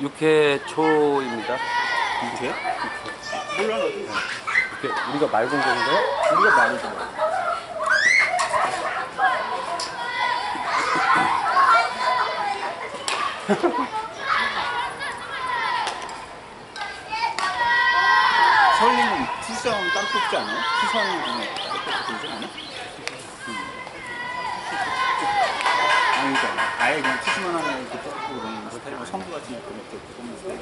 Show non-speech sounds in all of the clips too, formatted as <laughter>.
육회 초입니다. 이게? 몰라 나도. 육회, 우리가 말 공개인 거야? 우리가 많이 좀. 서울님은 투성 땅 뽑지 않아요? 중에 땅 뽑지 않아? 음. 아니 그러니까 아예 그냥 투수만 하나 이렇게 뽑고 그러는 스타일이고 성부 같은 거 이렇게 뽑는 스타일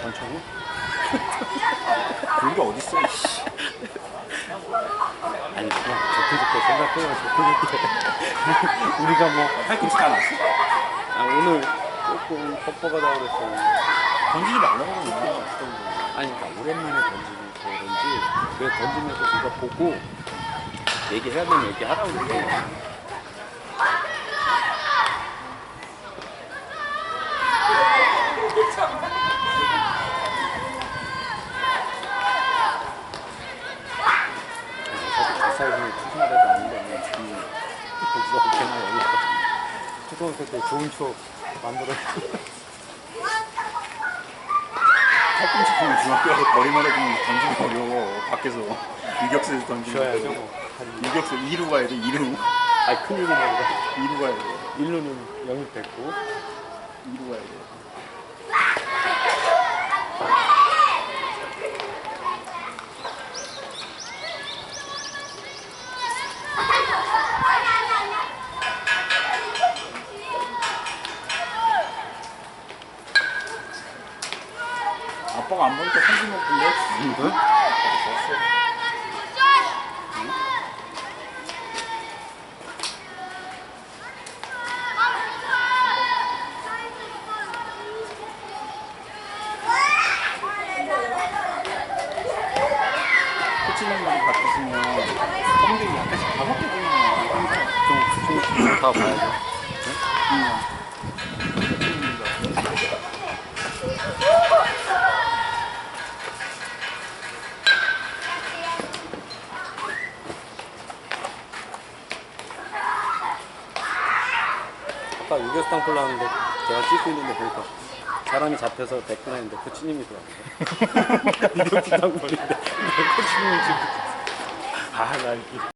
전천후? 그런 게 어딨어 이씨. 아니, 그냥 좋게 좋게 생각해요. 좋게 좋게. <laughs> 우리가 뭐, 팔꿈치 다 났어? 아, 오늘 조금 뻑뻑하다고 그랬어. 던지지 말라고 그러는 아니, 그러니까 오랜만에 던지면서 그런지, 왜 던지면서 우리가 보고, 얘기해야 되면 얘기하라고 그래. 초등학교 때 좋은 추억 만들어. 팔꿈치 보면 중학교 가서 거리만 해주면 던지기 어려워 밖에서 <laughs> 유격수에서 거. 뭐. 한, 유격수 2루 가야 돼 2루 아니, 큰일이네, 그래. 2루 가야 돼 1루는 영입됐고, 2루 가야 돼 아빠가 안 보니까 한숨 먹던데? 응? 코치님들이 바뀌시면 컴들이 약간씩 다 바뀌어 보이는 거야 좀, 좀, 좀 봐봐야죠. 아까 유격수당 풀라는데 제가 찍고 있는데 보니까 사람이 잡혀서 됐구나 했는데 코치님이 들어왔어요. <laughs> 유격수당 풀인데 코치님이 찍고 있어. 아, 나 이게.